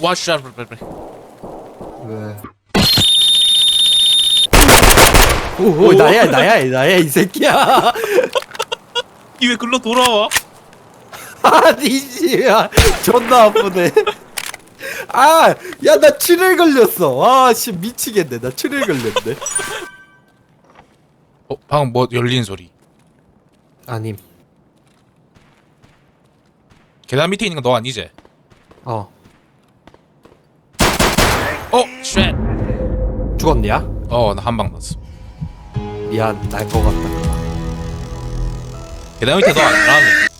와 씨. 빨리 빨리. 빨리. 왜? 오, 오 나야 나야 나야 이 새끼야. 이왜 글로 돌아와? 아니 씨야 존나 아프네. 아, 야나 칠일 걸렸어. 아, 씨 미치겠네. 나 칠일 걸렸네. 어 방금 뭐 열린 소리. 아님. 계단 밑에 있는 거너 아니지? 어. 어 쉣. 죽었냐? 어 나 한 방 났어. 미안, 날 것 같다. 계단 밑에 너 아니라며.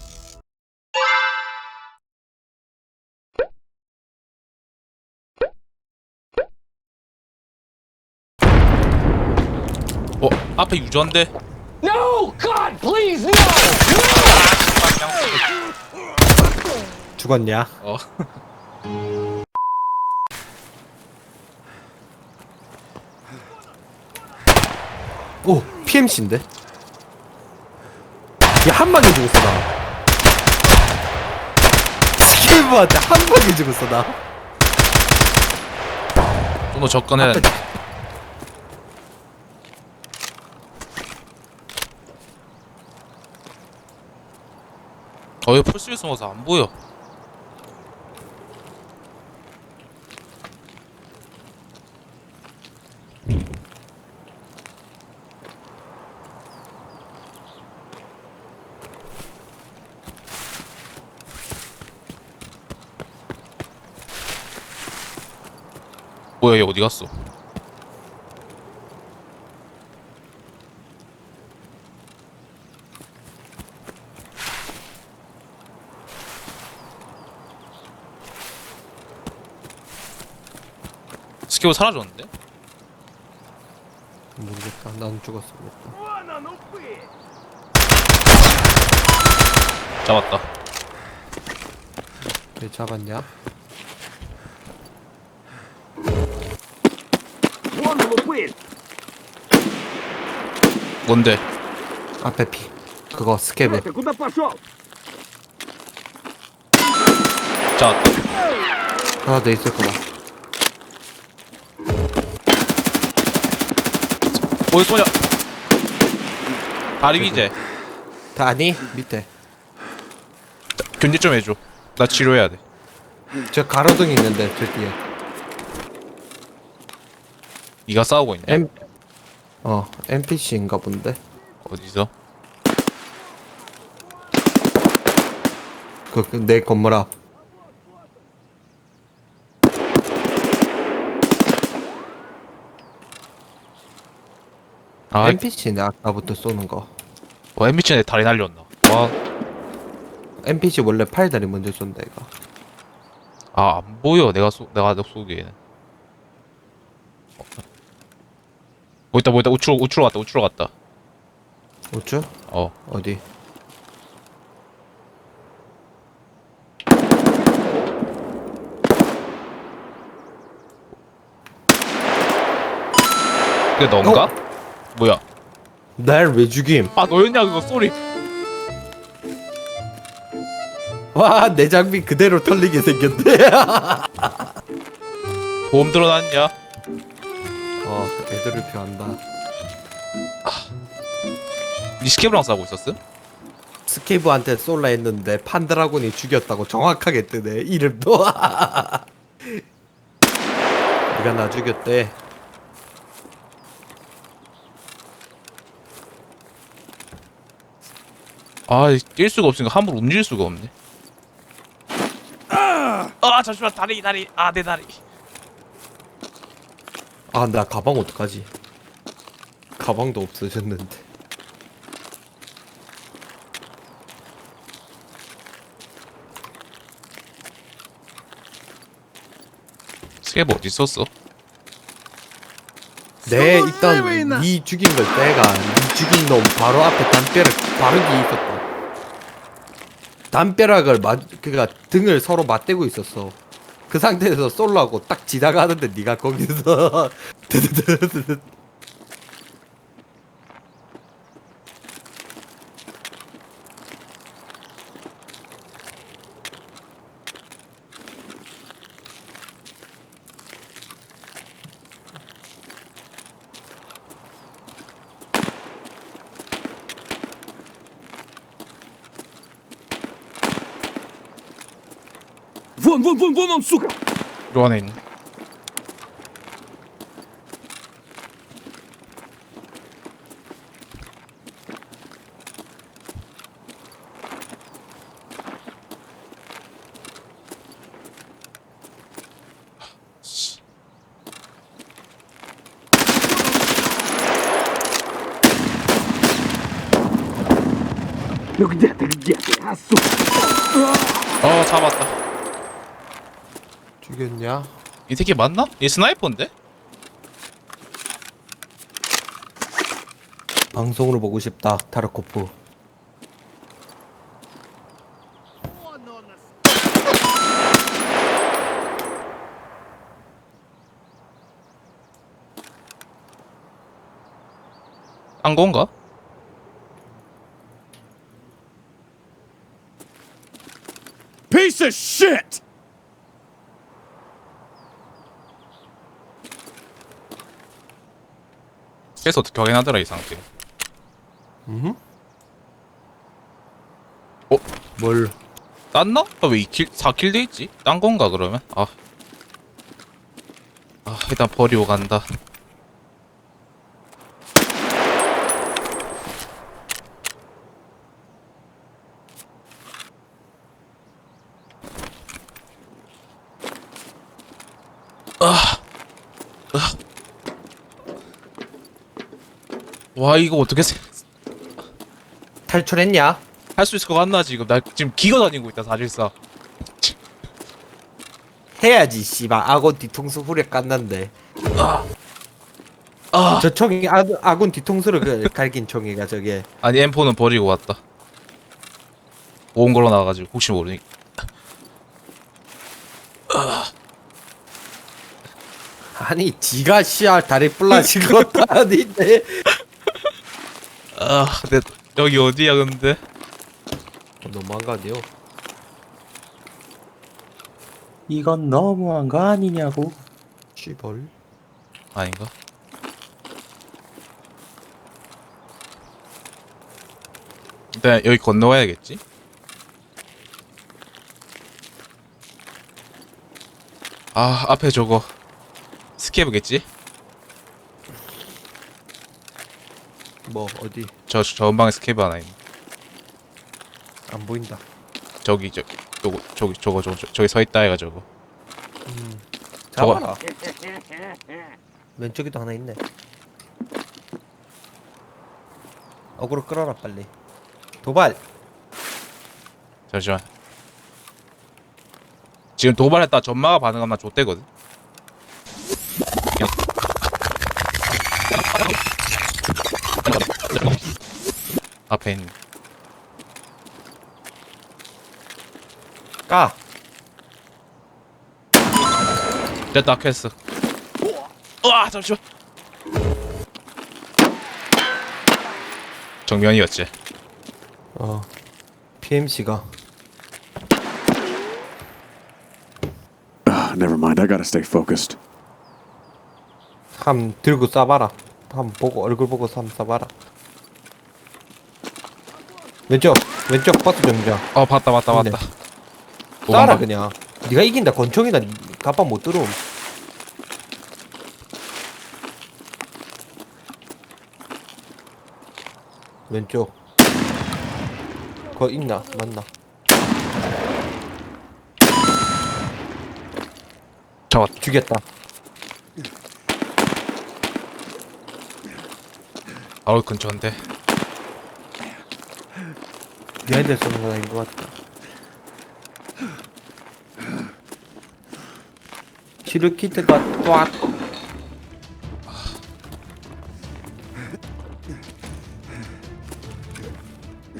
어 앞에 유전대. No! God, please, no! 죽었냐? 어. 오, PMC인데? 야, 한 방에 죽었어, 나. 스케이브한테 한 방에 죽었어, 나. 좀더 접근해야 된다. 어, 이거 풀스에 숨어서 안 보여. 뭐야, 얘 어디 갔어? 스케브 사라졌는데? 모르겠다. 난 죽었어. 잡았다. 왜 잡았냐? 뭔데? 앞에 피. 그거 스케브. Куда пошел? 잡았다. 하나 더 있을 거다. 어디 쏘냐? 다리 위제. 다 아니? 밑에. 견제 좀 해줘. 나 치료해야 돼. 저 가로등 있는데, 저 뒤에. 네가 싸우고 있냐? M, 어, NPC인가 본데? 어디서? 그, 그, 내 건물 앞. 아, NPC네, 아까부터 쏘는 거. 어, MBC 내 다리 날렸나? 와, NPC 원래 팔다리 먼저 쏜다, 이거. 아, 안 보여. 내가 쏘, 내가 너 쏘기에는. 어. 뭐 있다, 뭐 있다. 우측으로, 우측으로 갔다, 우측으로 갔다. 우측? 어. 어디? 그게 넌가? 뭐야? 날 왜 죽임? 아, 너였냐, 그거 소리. 와, 내 장비 그대로 털리게 생겼네. 보험 들어놨냐? 어, 애들을 표한다. 니 스케브랑 싸우고 있었음? 스케이브한테 쏠라 했는데 판드라곤이 죽였다고 정확하게 뜨네 이름도 네가 나 죽였대 아, 뛸 수가 없으니까 함부로 움직일 수가 없네. 아, 잠시만, 다리, 다리. 아, 내 다리. 아 나 가방 어떡하지? 가방도 없어졌는데. 스케브 어디 있었어? 내 일단 니 죽인 걸 때가. 니 죽인 놈 바로 앞에 담벼락 바로 뒤에 있었다. 담벼락을 맞 그니까 등을 서로 맞대고 있었어 그 상태에서 쏠라고 딱 지나가는데 니가 거기서 Вон, вон, вон, вон он, сука! 요 안에 있네 Ну где ты, где ты, а, сука? 어 잡았다 죽였냐? 이 새끼 맞나? 얘 스나이퍼인데? 방송으로 보고 싶다 타르코프 딴 건가? Piece of shit! 그래서 어떻게 확인하더라 이 상태 음? 어? 뭘 땄나? 아, 왜 2킬, 4킬 돼 있지? 딴 건가 그러면? 아. 아, 일단 버리고 간다. 와, 이거 어떻게 탈출했냐? 할수 있을 것 같나 지금? 나 지금 기어 다니고 있다 사실상. 해야지 씨발 아군 뒤통수 후려 깠는데 아. 저 총이 아, 아군 뒤통수를 그 갈긴 총이가 저게 아니 M4는 버리고 왔다. 온 걸로 나와가지고 혹시 모르니까. 아니 지가 씨알 다리 불라진 것도 아닌데 아, 근데 여기 어디야 근데? 너무한 거 아니요? 이건 너무한 거 아니냐고. 씨벌 아닌가? 일단 여기 건너가야겠지? 아 앞에 저거 스케브겠지? 뭐 어디? 저 전방에 스케브 하나 있네. 안 보인다. 저기 저 저거 저기 저거 저거 저기 서 있다 해가 저거. 잡아라. 왼쪽에도 하나 있네. 어그로 끌어라 빨리. 도발! 잠시만. 지금 도발했다. 전마가 반응하면 나 좆대거든. 앞에 있는. 까 됐다 퀘스. 와 잠시만. 정면이었지. 어 PMC가 Ah, never mind. I gotta stay focused. 함 들고 쏴봐라 함 보고 얼굴 보고 함 쏴봐라 왼쪽 왼쪽 버스 정장 어 봤다 봤다 네. 봤다. 쏴라 도망가. 그냥 네가 이긴다 권총이다 갑바 못 들어옴 왼쪽 거 있나 맞나 잡았다. 죽였다 아우 근처인데. 얘한테 쏘는 건 아닌 것 같다 치료 키트가 꽉한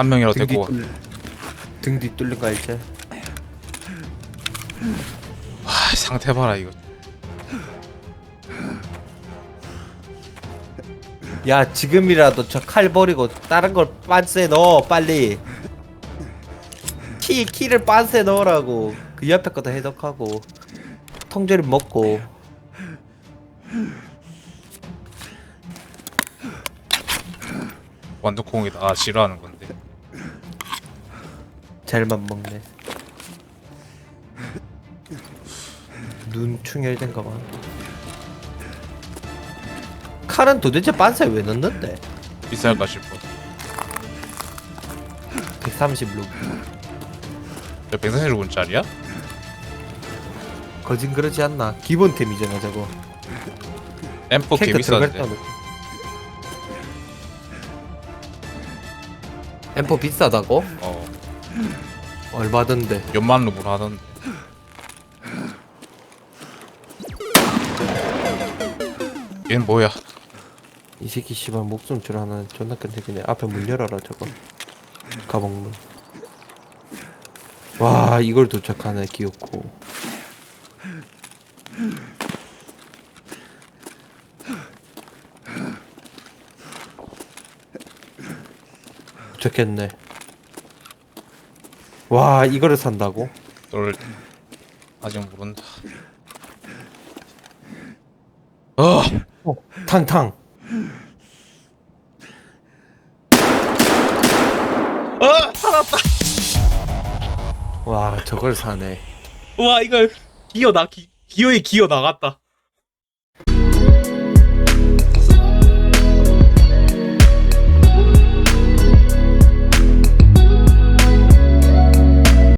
명이라도 등 데리고 가. 뒤등뒤 뚫린 거 알지? 와 상태 봐라 이거. 야 지금이라도 저 칼 버리고 다른 걸 빤스에 넣어 빨리 키 키를 빤스에 넣으라고 그 옆에 거도 해독하고 통조림 먹고 완전 공이다. 아 싫어하는 건데. 잘만 먹네 눈 충혈된가 봐. 칼은 도대체 반사에 왜 넣는데? 비쌀까 싶어 130루. 저 140원짜리야? 거진 그러지 않나? 기본템이잖아 저거. 엠퍼 개 캐릭터 들어갈 비싼데 때 넣고. 엠포 비싸다고? 어 얼마던데? 몇만 루블 하던데 얘는 뭐야 이 새끼 씨발 목숨 줄 하나 존나 끈질기네. 앞에 문 열어라 저거. 가방문. 와 이걸 도착하네 귀엽고. 도착했네. 와 이거를 산다고? 널 아직 모른다 어 어 탕탕. 어! 살았다 와 저걸 사네. 와 이거 기어 나 기, 기어에 기어 나갔다